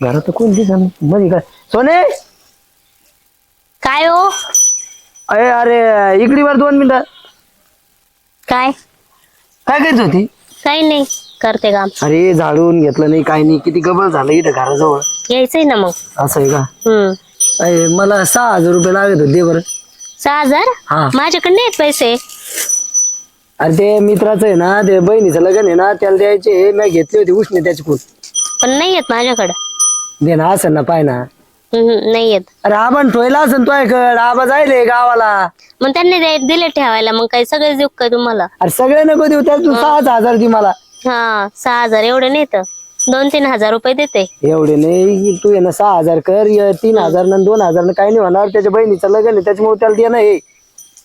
घरात कोण दिसा मध्ये काय? सोने? काय हो? अरे अरे इकडे वर दोन मिनिटं. काय? काय करत होती? काही नाही करते काम. अरे झाडून घेतलं नाही काय नाही किती गबळ झालं इथं घराजवळ. यायचंय ना मग. असं आहे का? हम्म. अरे मला सहा हजार रुपये लागत होते बरं. सहा हजार? हा. माझ्याकडे नाहीत पैसे. अरे ते मित्राचं आहे ना ते बहिणीचं लग्न आहे ना त्याला द्यायचे मी घेतले होते उष्णे त्याचे खूप पण नाही येत माझ्याकडं. दे ना असं ना पाय ना. हम्म, नाही येत. अरे ठेवला असेल तो ऐकड आबा जायले गावाला. मग त्यांनी दे- दिले ठेवायला मग काही सगळे देऊ का तुम्हाला? अरे सगळे नको देऊ त्याला तू सहाच हजार दे मला. हा सहा हजार एवढे नाही तर. दोन तीन हजार रुपये देते. एवढे नाही तू ये ना सहा हजार कर य तीन हजार ना दोन हजार काही नाही होणार त्याच्या बहिणीचं लग्न आहे त्याच्यामुळे त्याला दे ना हे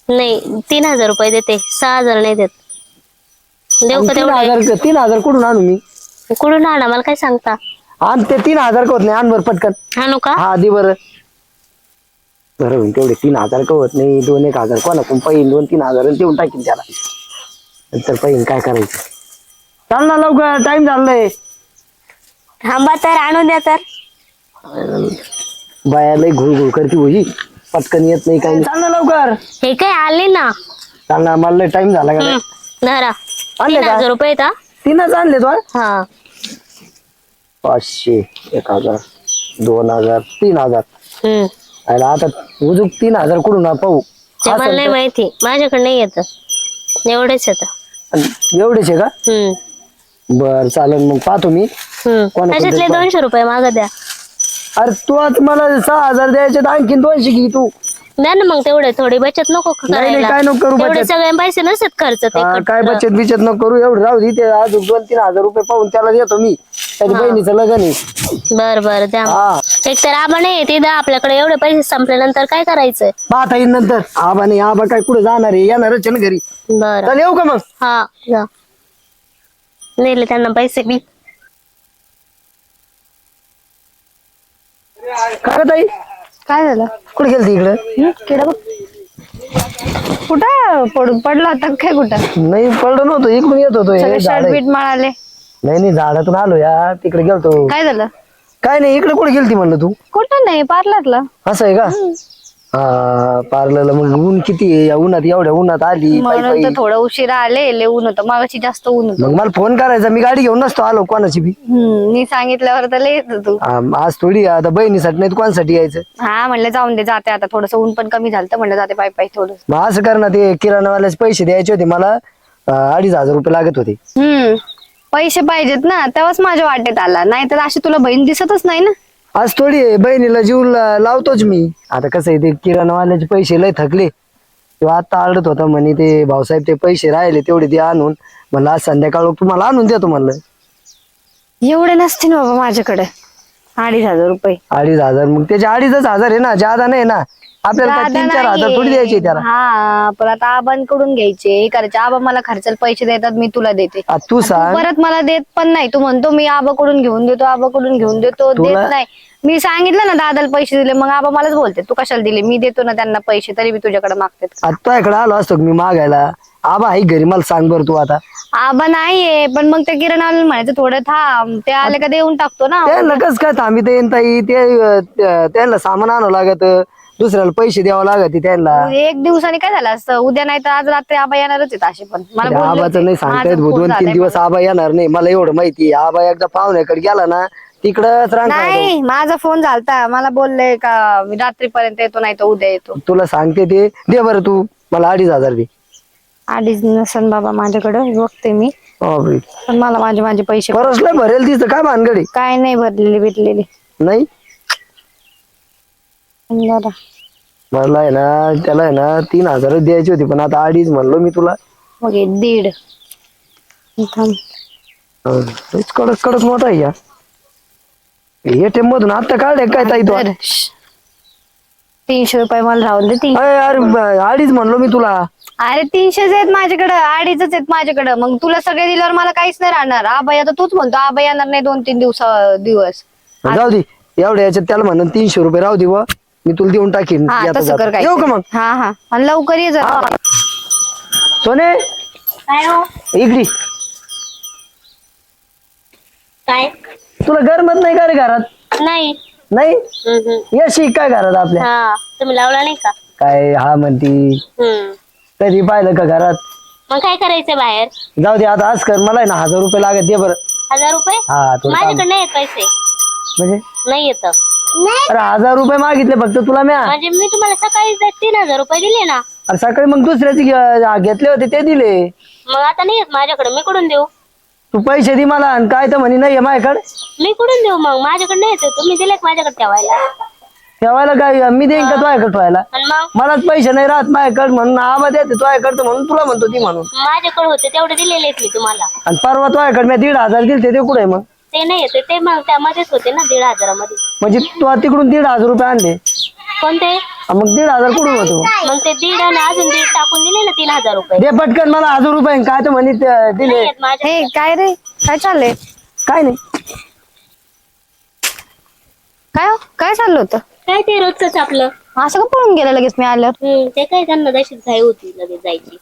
नाही तीन हजार रुपये देते सहा हजार नाही देत. देऊ का तीन तेवढे? हजार तीन हजार कुठून आणू मी? कुठून आणा मला काय सांगता? आण ते तीन हजार का होत नाही आण बरं पटकन. आणू का? हा दे बरं. बरं होईल तेवढे तीन हजार का होत नाही दोन एक हजार. कोणाकडून पहिन दोन तीन हजार देऊन टाकीन त्याला. नंतर पहिन काय करायचं? चाल ना लवकर टाइम झालाय. थांबा तर आणून द्या तर. बाया लय घुळ घुळ करते होई पटकन येत नाही काही चाल ना लवकर. हे काय आले ना? चाल ना मला टाइम झाला का धरा. आणले तीन का? हजार रुपये का तीनच आणले तो हा. पाचशे एक हजार दोन हजार तीन हजार. हम्म. आणि आता उजूक तीन हजार कुठून आ- पाहू? ते मला नाही माहिती. माझ्याकडे नाही येत. एवढेच येत. आणि एवढेच आहे का? बर चालेल मग पाहतो मी. हम्म. कोणाकडे त्याच्यातले देतो? दोनशे रुपये माग द्या. अरे तू आता मला सहा हजार द्यायचे तर आणखीन दोनशे घे तू. द्या ना मग तेवढे थोडी बचत नको का नाही, नाही, करायला. काय नको करू तेवढे बचत. सगळे पैसे नसतात खर्च ते हा, काय बचत बिचत नको करू एवढं राहू दे ते अजून दोन तीन हजार रुपये पाहून त्याला देतो मी. त्याच्या बहिणीचं लग्न आहे. बर बर द्या. हा. एक तर आबा नाही ते द्या आपल्याकडे एवढे पैसे संपल्यानंतर काय करायचंय पाहता येईल नंतर. आबा नाही आबा काय कुठे जाणार आहे? येणारच आहे ना घरी. बर. चल येऊ का मग? हा जा. नेले त्यांना पैसे बी ग ताई? काय झालं? कुठे गेलती इकडे? किडा बघ. कुठं? पडून पडला होता काय कुठं? नाही पडलो नव्हतो. इकडून येत होतो. हे सगळे झाड शर्ट बीट मळाले. नाही नाही झाडातून आलो या. तिकडे गेलतो. काय झालं? काय नाही इकडे कुठे गेलती म्हणलं तू? कुठं नाही पार्लरला. असं आहे का? हा पार्लरला मग ऊन किती आहे? या उन्हात एवढ्या उन्हात आली पायी म्हणून पायी. तर थोडं उशिरा आले लय ऊन होतं. मागाशी जास्त ऊन होतं. मग मला फोन करायचा मी गाडी घेऊन नसतो आलो कोणाची बी. हम्म, मी सांगितल्यावर तर लय येत तू हा, आज थोडी आता बहिणीसाठी नाही तर कोणासाठी यायचं? हा म्हणलं जाऊन दे जाते आता. थोडस ऊन पण कमी झालं तर म्हणलं जाते पाय पाय थोडं मग असं कर ना ते किराणावाल्याचे पैसे द्यायचे होते मला अं, अडीच हजार रुपये लागत होते. हम्म पैसे पाहिजेत ना तेव्हाच माझ्या वाटेत आला. नाहीतर अशी तुला बहीण दिसतच नाही ना. आज थोडी आहे, बहिणीला जीव ला- लावतोच मी. आता कसं आहे ते किराणावाल्याचे पैसे लय थकले. किंवा आता आडत होता म्हणे ते भाऊसाहेब ते पैसे राहिले तेवढे ते आणून. म्हणलं आज संध्याकाळ तुम्हाला आणून देतो म्हणलं. एवढे नसते ना बाबा माझ्याकडे. अडीच हजार रुपये. अडीच हजार मग त्याचे अडीचच हजार आहे ना जादा नाही ना. आपल्याला काय जादा तीन चार हजार नाहीये. थोडी द्यायचे त्याला. हा पण आता आबांकडून घ्यायचे. हे करायचे आबा मला खर्चाला पैसे देतात मी तुला देते. आ, तू सांग. परत मला देत पण नाही. तू म्हणतो मी आबाकडून घेऊन देतो आबाकडून घेऊन देतो देत नाही. मी सांगितलं ना दादाला पैसे दिले. मग आबा मलाच बोलते तू कशाला दिले? मी देतो ना त्यांना पैसे तरी मी तुझ्याकडे मागते आता तुझ्याकडे आलो असतो का मी मागायला. आबा आहे घरी मला सांग बरं तू आता. आबा नाहीये पण मग ते किराणा म्हणायचं थोडं थांब ते आले का देऊन टाकतो ना. त्यांना कस काय थांबी ते ताई? ते अं, त्या- त्यांना सामान आणावं लागत. दुसऱ्याला पैसे द्यावं लागत त्यांना. एक दिवसाने काय झालं असतं? उद्या नाही तर आज रात्री आबा येणारच आहेत असे पण. मला आबाचं. नाही सांगता माझा येत भाऊ, फोन दोन तीन झालाय दिवस आबा येणार नाही. मला एवढं माहिती आहे. आबा एकदा पाहुण्याकडे गेला ना तिकडच रांग नाही माझा फोन झालता. मला बोलले का मी रात्रीपर्यंत येतो नाही तर उद्या येतो. तुला सांगते ते. दे बरं तू. मला अडीच हजार दे. अडीच नसन बाबा माझ्याकडे. बघते मी. बापरे. पण मला माझे माझे पैसे परसलं भरेल तिथं काय भानगडी? काय नाही भरलेले भेटलेले. नाही? मला आहे ना त्याला आहे ना तीन हजार द्यायची होती पण आता अडीच म्हणलो मी तुला. मग हे दीड. थांब. लयच कडक कडक मोठा आहे या. एटीएम मधून आता काढले काय ताई तू. श्श. तीनशे रुपये मला राहून दे तीन अरे अरे ब- अडीच म्हणलो मी तुला. अरे तीनशेच आहेत माझ्याकडे. अडीचच आहेत माझ्याकडे. मग तुला सगळे दिल्यावर मला काहीच नाही राहणार. आबाई आता तूच म्हणतो आबाई येणार नाही दोन तीन दिवसा दिवस. जाऊ दे. एवढ्या याच्यात त्याला म्हणून तीनशे रुपये राहू दे मी तुला देऊन टाकीन. हा येता तसं जाता. कर काय येऊ का मग? हा हा. आणि लवकर ये जरा. सोने? काय हो? इकडी. काय? तुला गरमत नाही का रे घरात? नाही. नाही? हम्म. यशी काय घरात आपल्या. हा तुम्ही लावला नाही का? काय हा म्हणती. हम्म. कधी पाहिलं का घरात? मग काय करायचं बाहेर? जाऊ दे आता आज कर. मला आहे ना हजार रुपये लागत. दे बरं. हजार रुपये? हा तो माझ्याकडे नाही येत पैसे. म्हणजे? नाही येत. अरे हजार रुपये मागितले फक्त तुला म्या. म्हणजे मी तुम्हाला सकाळी जर तीन हजार रुपये दिले ना. अरे सकाळी मग दुसऱ्याचे घे- घेतले होते ते दिले. मग आता नाही येत माझ्याकडे मी कुठून देऊ? तू पैसे दे मला आणि काय तर म्हणे नाही माझ्याकडे. मी कुठून देऊ मग? माझ्याकडे नाही येत तुम्ही दिले का माझ्याकडे ठेवायला. ठेवायला काय? मी देईन का तुझ्याकडे ठेवायला? आणि मग? मलाच पैसे नाही राहत माझ्याकडे म्हणून आवाज येते तुझ्याकडे म्हणून तुला म्हणतो ती म्हणून. माझ्याकडे होते तेवढे दिलेले आहेत मी तुम्हाला. आणि परवा तुझ्याकडे मी दीड हजार दिले ते कुठे मग? ते नाही येते ते मग त्यामध्येच होते ना दीड हजारामध्ये. म्हणजे तू तिकडून दीड हजार रुपये आणले. कोणते? मग दीड हजार कुठून होतो? मग ते दीड आणि अजून दीड टाकून दिले ना तीन हजार रुपये. दे पटकन मला हजार रुपये आणि काय तर म्हणे ते दिले. माझ्या हे काय रे? काय चाललंय? काय नाही. काय हो? काय चाललं होतं? काय ते रोजच आपलं. असं का पळून गेलं लगेच मी आल्यावर? हम्म, ते काय त्यांना तशीच घाई होती लगेच जायची.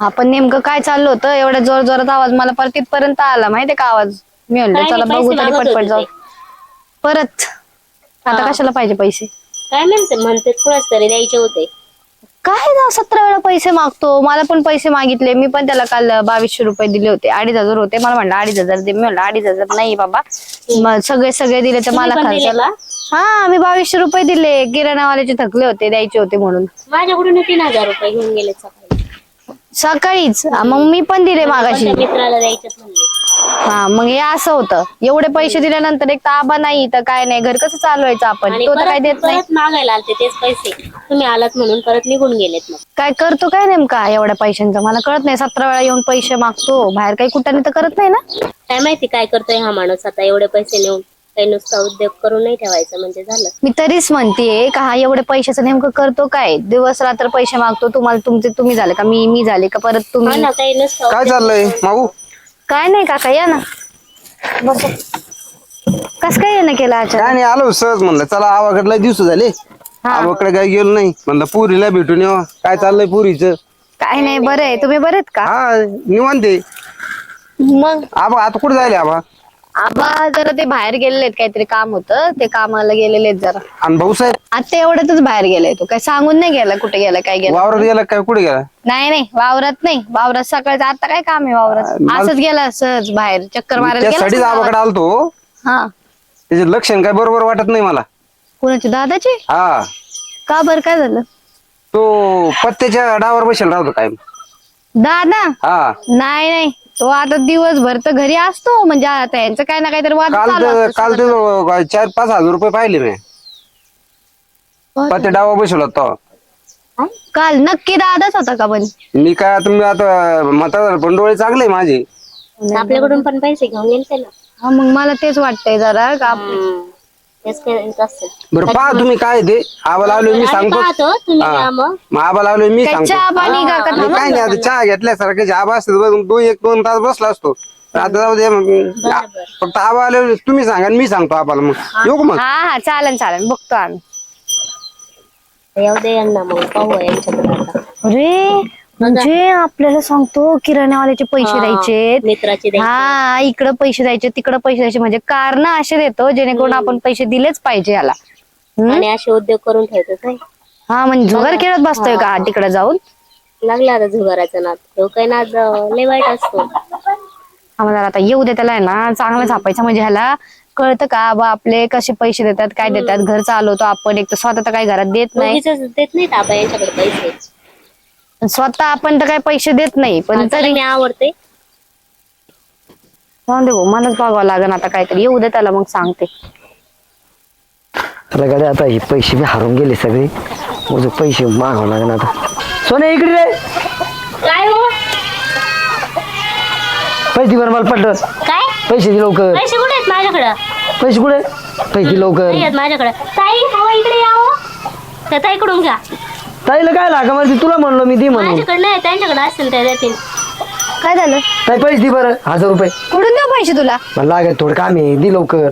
आपण नेमकं काय चाललं होतं? एवढ्या जोर जोरात आवाज मला परत तिथपर्यंत आला माहितीये का आवाज? मी म्हणलं काय चला नाही, बघू पैसे तरी मागत पटपट होते जाऊ. ते. परत आता हा. कशाला पाहिजे पैसे? काय म्हणते म्हणते कुणाच तरी द्यायचे होते. काय ना सतरा वेळा पैसे मागतो. मला पण पैसे मागितले. मी पण त्याला काल बावीसशे रुपये दिले होते. अडीच हजार होते. मला म्हणलं अडीच हजार दे. मी म्हणलं अडीच हजार नाही बाबा. सगळे सगळे दिले तर मला पण दिले खर्चाला हा मी बावीसशे रुपये दिले. किराणावाल्याचे थकले होते द्यायचे होते म्हणून. माझ्याकडून तीन हजार रुपये घेऊन गेले सकाळी. सकाळीच? मग मी पण दिले मागाशी. मित्राला म्हणले हा मग हे असं होतं. एवढे पैसे दिल्यानंतर एक तर आबा नाही तर काय नाही घर कसं चालवायचं आपण? आणि तो तर काय परत देत नाही. परत मागायला आलते तेच पैसे. तुम्ही आलात म्हणून परत निघून गेलेत मग. काय करतो काय नेमका एवढ्या पैशांचं? मला कळत नाही सतरा वेळा येऊन पैसे मागतो. बाहेर काही कुठं तर करत नाही ना. काय माहिती काय करतोय हा माणूस आता? एवढे पैसे नेऊन काही नुसता उद्योग करून नाही ठेवायचं म्हणजे झालं. मी तरीच म्हणतेय का हा एवढे पैशाचं नेमकं करतो काय? दिवस रात्र पैसे मागतो तुम्हाला तुमचे तुम्ही झाले का? मी मी झाले का? परत हा तुम्ही ना काही नुसतं काय चाललंय? माऊ? काय नाही काका या ना. बस. कस काय येणं केलं अचानक काय नाही आलो सहज म्हणलं चला आवाकडला दिवस झाले. आवाकडे काय गेलो नाही. म्हणलं पुरीला भेटून येऊ काय चाललंय पुरीचं? काय नाही बरं आहे. तुम्ही बरे आहेत का? हा निवांत आहे. मग? आबा आता कुठे जायले आबा? आबा जरा ते बाहेर गेलेले आहेत काहीतरी काम होतं. ते कामाला गेलेले आहेत जरा. आणि भाऊसाहेब आता एवढ्यातच बाहेर गेलाय तो. काय सांगून नाही गेला कुठे गेला काय गेला? वावरात गेला काय? कुठे गेला? नाही नाही. वावरात नाही. वावरात सकाळचं आता काय काम आहे वावरात? असंच गेला सहज बाहेर. चक्कर मारायला गेला त्यासाठीच असेल आबाकडे गावात. आलतो. हा. त्याचे लक्षण काय बरोबर वाटत नाही मला. कुणाचे? दादाचे? हा. का बर? काय झालं? तो पत्त्याच्या डावर बसेल राहतो काय दादा? हा. नाही नाही. तो आता दिवसभर तर घरी असतो म्हणजे आता यांचं काय ना काहीतरी वाद काल चालू तर असतो काल ते चार पाच हजार रुपये पाहिले मी. पत्ते डावा बसवला तो काल नक्की दादाच होता का पण? मी काय आता मी आता मता पण डोळे चांगले माझे. आपल्याकडून पण पैसे घेऊन हा मग मला तेच वाटतंय जरा का. तेच करायचं असेल बरं पहा तुम्ही काय ते. आबा लावलोय मी आम्ही सांगतो. पाहतो तुम्ही हा. या मग. मग आबा लावलोय मी काय सांगतो. चहा पाणी का का आणि काय नाही आता चहा घेतल्यासारखं जे आबा असते बघ, दोन एक दोन तास बसला असतो. आता जाऊ दे मग. फक्त आबा आले तुम्ही सांगा आणि मी सांगतो आबाला मग. येऊ का मग? हा हा चालेल चालेल बघतो आम्ही. येऊ दे यांना मग पाहू यांच्याकडे आता. अरे म्हणजे आपल्याला सांगतो किराण्यावाल्याचे पैसे द्यायचे. हा इकडं पैसे द्यायचे तिकडं पैसे द्यायचे म्हणजे कारण असे देतो जेणेकरून आपण पैसे दिलेच पाहिजे याला? आणि असे उद्योग करून ठेवतो हा म्हणजे जुगार खेळत बसतोय का तिकडे जाऊन? लागला आता झुगाराचा नाद. तो काही नाद लय वाईट असतो. आम्हाला आता येऊ दे त्याला ना चांगलं छापायचं म्हणजे ह्याला. कळतं का बा आपले कसे पैसे देतात काय देतात घर चालवतो आपण एक तर स्वतः तर काही घरात देत नाही. देत नाहीत आपण यांच्याकडे पैसे. स्वतः आपण तर काही पैसे देत नाही पण तरी मी आवडते. जाऊन दे भाऊ, मलाच बघावं लागेल आता काहीतरी. येऊ दे त्याला मग सांगते. त्याला गाडी आता हे पैसे बी हरून गेले सगळे. मग पैसे मागावं लागेल आता. सोने इकडे रे काय हो? पैसे दे बरं मला पटत काय? पैसे दे लवकर. पैसे कुठे आहेत माझ्याकडं? पैसे कुठे? पैसे दे लवकर. नाही आहेत माझ्याकडे. ताई हवा इकडे यावं त्या ताईकडून घ्या. ताईला काय लागा मला तुला म्हणलो मी दे म्हणून. माझ्याकडे नाही त्यांच्याकडे असतील त्या देतील काय झालं? ताई पैसे दे बरं हजार रुपये. कुठून देऊ पैसे तुला? मला लागत थोडं काम आहे दे लवकर.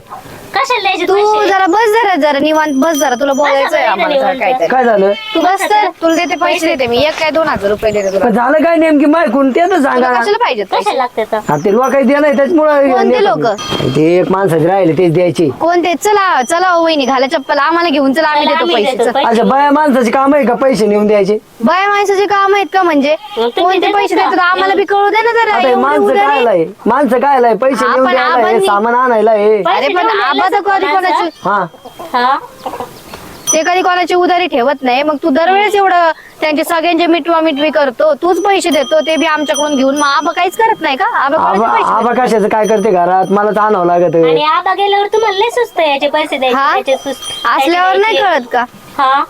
कशाला द्यायचे तू पैसे जरा बस जरा जरा निवांत बस जरा. तुला आम्हाला जरा. काहीतरी काय झालं? तू बस तर तुला देते पैसे देते मी. एक काय दोन हजार रुपये देते तुला. पण झालं काय नेमकी? मायकून ते तर सांगा. तुला कशाला पाहिजे कशाला लागते तर? हा, ते लोक काही दिलं त्याच्यामुळे कोणते लोकं? ते एक माणसाचे राहिले तेच द्यायचे. कोणते? चला चला ओ वहिनी घाला चप्पल. आम्हाला घेऊन चला आम्ही चला, देतो आम्ही पैसे. देतो. पैसे. अच्छा बाया माणसाचे काम आहे का? पैसे नेऊन द्यायचे? बाया माणसाचे काम आहेत का म्हणजे? मग तुम्ही कोणते देतात पैसे का? देतात? आम्हाला बी कळू दे ना जरा. आता हे एवढी माणसं. काय माणसं काय पैसे नेऊन पण द्यायला आपण- सामान आणायला हे अरे पण आबा तर कधी कोणाची? हा. हा? ते कधी कोणाची उधारी ठेवत नाही. मग तू दरवेळेस एवढं त्यांचे सगळ्यांचे मिटवा मिटवी करतो. तूच पैसे देतो. ते बी आमच्याकडून घेऊन मग आबा काहीच करत नाही का? आबा कोणाचे आबा पैसे आबा कशाचं? काय करते घरात? मला तर आणावं लागत. आणि आबा गेल्यावर तुम्हाला लय सुस्त आहे याचे पैसे द्यायचे हा? त्याचे सुस्त असल्यावर नाही कळत का? हा?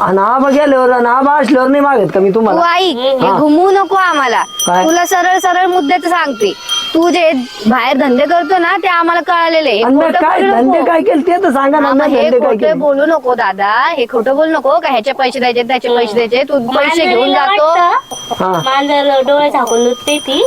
आबा गेल्यावर आबा असल्यावर नाही मागत का मी तू तुम्हाला ऐक हे हा. घुमवू नको आम्हाला. काय? तुला सरळ सरळ मुद्द्याच सांगते. तू जे बाहेर धंदे करतो ना ते आम्हाला कळालेले. आहे. हे आणि खोटं काय बोलू धंदे नको. काय केले ते तर सांगा ना हा, हे धंदे काय खोटं केले? बोलू नको दादा. हे खोटं बोलू नको का ह्याचे पैसे द्यायचे त्याचे पैसे द्यायचे. तू पैसे घेऊन मांजरीला जातो. वाटतं, हा. मांजर डोळे झाकून नुसते ती.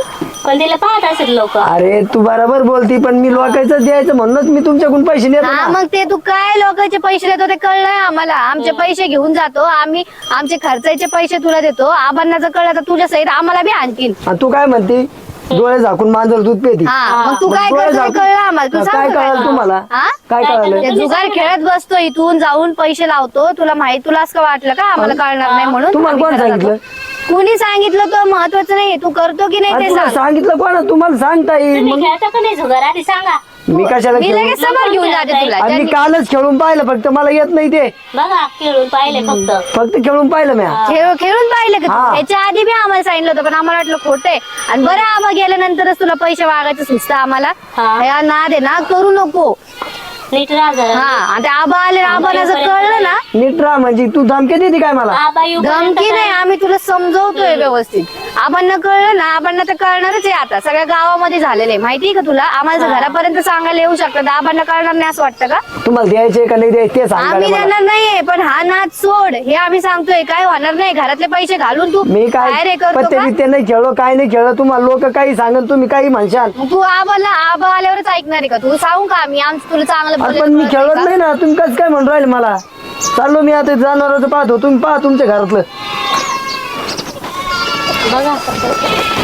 पण तिला पाहत असेल लोक. अरे तू बरोबर बोलती पण मी लोकांचं द्यायचं म्हणूनच मी तुमच्याकडून पैसे नेतो हा ना. मग ते तू काय लोकांचे पैसे देतो ते कळलंय आम्हाला. आमचे पैसे घेऊन जातो. आम्ही आमचे खर्चाचे पैसे तुला देतो. आबांना जर कळलं तर तुझ्या सहित आम्हाला बी आणतील आणि तू काय म्हणते? डोळे झाकून मांजर दूध पेती. हा मग तू मग काय डोळे करतो ते झाकून- कळलं आम्हाला. तू काय सांग कळलं काय? तुम्हाला? हा? काय कळलं? ते जुगार खेळत बसतो इथून जाऊन पैसे लावतो. तुला माहीत तुला असं का वाटलं का आम्हाला कळणार नाही म्हणून? तुम्हाला आम्ही कोण करत सांगितलं? जातो. कुणी सांगितलं तर महत्वाचं नाही तू करतो की नाही आणि ते तुला सांग. सांगितलं कोणा? तुम्हाला सांगता येईल. तुम्ही मग खेळता का नाही? जुगार आधी सांगा. मी कशाला मी खेळू? लगेच समोर घेऊन जाते तुला. आणि मी ज्यांनी- कालच खेळून पाहिलं फक्त मला येत नाही ते. बघा खेळून पाहिले फक्त. फक्त खेळून पाहिलं मी खेळ खेळून पाहिलं का हा. तू? ह्याच्या आधी बी आम्हाला सांगितलं होतं पण आम्हाला वाटलं खोटंय आणि बरं आबा गेल्यानंतरच तुला पैसे मागायचं सुचतं आम्हाला. हा. या नाद आहे ना करू नको. नीट राहा जरा. हा आणि ते आबा आले कळलं ना. नीट राहा म्हणजे तू धमकी देते काय मला? आबा येऊपर्यंत धमकी नाही आम्ही तुला समजवतोय व्यवस्थित. आबांना कळलं ना आबांना तर कळणारच आहे आता. सगळ्या गावामध्ये झालेलं आहे. माहितीये का तुला? आम्हाला जर घरापर्यंत सांगायला येऊ शकतं. तर आबांना कळणार नाही असं वाटतं का? तुम्हाला द्यायचे का नाही द्यायचे ते सांगा आम्ही मला. देणार नाहीये पण हा नाद सोड. हे आम्ही सांगतोय. काय होणार नाही. घरातले पैसे घालून तू मी काय करतो पत्ते का? बित्ते नाही खेळलो काय नाही खेळलो. तुम्हाला लोक काही सांगन तुम्ही काही म्हणशाल मग तू आबाला आबा आल्यावरच ऐकणार आहे का? तू सांगू का आम्ही? आमचं तुला चांगलं अरे बोललेलं पण मी कळत खेळत नाही नाही ना. तुम्ही कसं काय म्हणून राहिले मला? चाललो मी आता जनावरांचं पाहतो. तुम्ही पहा तुमच्या घरातलं. बघा